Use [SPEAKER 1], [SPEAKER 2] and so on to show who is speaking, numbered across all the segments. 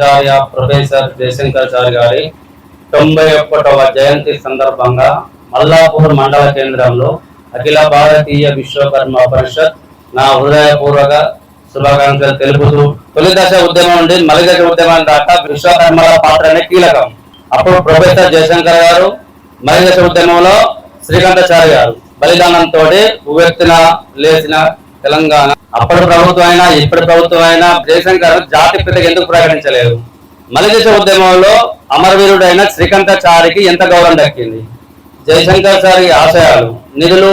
[SPEAKER 1] ఆచార్య professor జయశంకరాచార్య గారి తొంభై ఒకటవ జయంతి సందర్భంగా మల్లాపూర్ మండల కేంద్రంలో అఖిల భారతీయ విశ్వకర్మ పరిషత్ నా హృదయపూర్వక శుభాకాంక్షలు తెలుపుతూ తొలి దశ ఉద్యమం నుండి మలిదశ ఉద్యమం దాకా విశ్వకర్మల పాత్ర అనేది కీలకం. అప్పుడు ప్రొఫెసర్ జయశంకర్ గారు మలిదశ ఉద్యమంలో శ్రీకాంతాచార్య గారు బలిదానంతో ఉవ్వెత్తిన లేచిన తెలంగాణ. అప్పటి ప్రభుత్వం అయినా ఇప్పటి ప్రభుత్వం అయినా జయశంకర్ జాతి పితకి ఎందుకు ప్రకటించలేదు? మలదేశ ఉద్యమంలో అమరవీరుడైన శ్రీకంఠాచారికి ఎంత గౌరవం దక్కింది? జయశంకర్ చారి ఆశయాలు నిధులు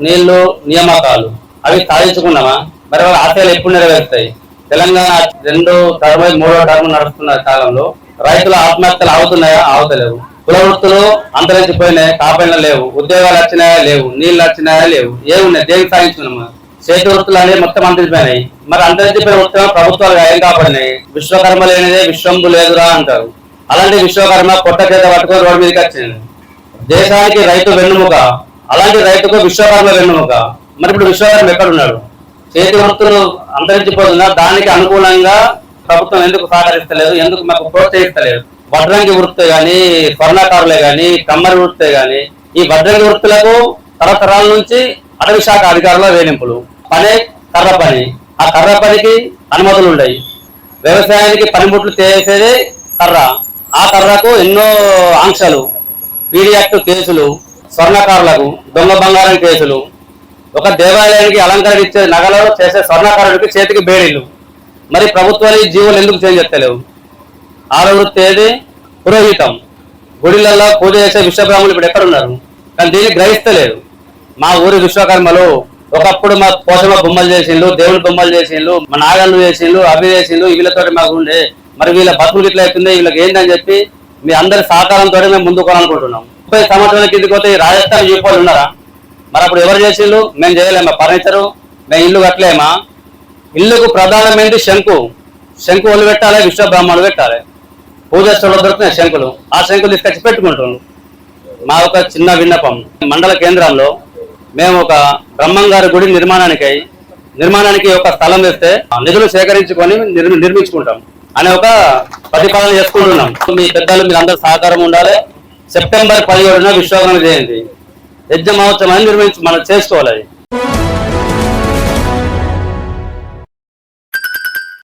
[SPEAKER 1] నీళ్ళు నియామకాలు అవి సాధించుకున్నామా మరి వాళ్ళ ఆశయాలు ఎప్పుడు నెరవేరుతాయి? తెలంగాణ రెండు టర్మ్ మూడో టర్మ్ నడుస్తున్న కాలంలో రైతుల ఆత్మహత్యలు ఆగుతున్నాయా? ఆగుతలేవు. కుల వృత్తులు అంతరించిపోయినాయి? కాపాడిన లేవు. ఉద్యోగాలు వచ్చినాయా? లేవు. నీళ్ళు వచ్చినాయా? లేవు. ఏమున్నాయి? దేనికి సాధించుకున్నామా చేతి వృత్తులు అనేవి మొత్తం అంతరించిపోయినాయి మరి అంతరించిపోయిన వృత్తులు ప్రభుత్వాలు ఏం కాపాడినాయి? విశ్వకర్మ లేనిదే విశ్వంబు లేదురా అంటారు. అలాంటి విశ్వకర్మ పొట్ట చేత పట్టుకొని రోడ్డు మీదకి వచ్చింది. దేశానికి రైతు వెన్నుముక. అలాంటి రైతుకు విశ్వకర్మ వెన్నుముక. మరి ఇప్పుడు విశ్వకర్మ ఎక్కడున్నాడు? చేతి వృత్తులు అంతరించిపోతున్నా దానికి అనుకూలంగా ప్రభుత్వం ఎందుకు సహకరిస్తలేదు? ఎందుకు మాకు ప్రోత్సహిస్తలేదు? వడ్రంగి వృత్తి కానీ స్వర్ణకారులే కానీ కమ్మరి వృత్తే కానీ ఈ వడ్రంగి వృత్తులకు తరతరాల నుంచి అటవీ శాఖ అధికారుల వేధింపులు. పనే కర్ర పని. ఆ కర్ర పనికి అనుమతులు ఉన్నాయి వ్యవసాయానికి పనిముట్లు చేసేదే కర్ర. ఆ కర్రకు ఎన్నో ఆంక్షలు. పీడియాక్ట్ కేసులు స్వర్ణకారులకు దొంగ బంగారం కేసులు. ఒక దేవాలయానికి అలంకరణ ఇచ్చే నగలు చేసే స్వర్ణకారుడికి చేతికి బేడీలు. మరి ప్రభుత్వాలు ఈ జీవులు ఎందుకు చేంజ్ చేస్తలేవు ఆరో వృత్తి ఏది? పురోహితం. గుడిలలో పూజ చేసే విశ్వబ్రాహ్మణులు ఇప్పుడు ఎక్కడున్నారు? కానీ దీన్ని గ్రహిస్తలేరు. మా ఊరి విశ్వకర్మలు ఒకప్పుడు మా పోషమ బొమ్మలు చేసిండ్రు దేవుడి బొమ్మలు చేసిండ్రు మా నాగళ్ళు చేసిండ్రు అవి చేసిండ్రు వీళ్ళతో మాకు ఉండే. మరి వీళ్ళ బతుకులు ఇట్లా అవుతుంది వీళ్ళకి ఏంటని చెప్పి మీ అందరి సహకారంతో మేము ముందుకు అనుకుంటున్నాం ముప్పై సంవత్సరాల కిందకి పోతే ఈ రాజస్థాన్ చూపాలు ఉన్నారా? మరి అప్పుడు ఎవరు చేసిండ్రు? మేము చేయలేమా? ఫర్నిచరు? మేము ఇల్లు కట్టలేమా? ఇల్లుకు ప్రధానమైనది శంకు. శంకు ఒళ్ళు పెట్టాలి విశ్వ బ్రాహ్మణులు పెట్టాలి. పూజ స్థలంలో దొరుకుతున్నాయి శంకులు. ఆ శంకులు తీసుకొచ్చి పెట్టుకుంటున్నాం మా ఒక చిన్న విన్నపం. మండల కేంద్రంలో మేము ఒక బ్రహ్మంగారి గుడి నిర్మాణానికి నిర్మాణానికి ఒక స్థలం వేస్తే నిధులు సేకరించుకొని నిర్మి నిర్మించుకుంటాం. అనే ఒక ప్రతిపాదన చేసుకుంటున్నాం. మీ పెద్దలు మీరు అందరు సహకారం ఉండాలి. సెప్టెంబర్ పదిహేడున విశ్వకర్మ జయంతి. యజ్ఞ మహోత్సవాన్ని నిర్మించి మనం చేసుకోవాలి.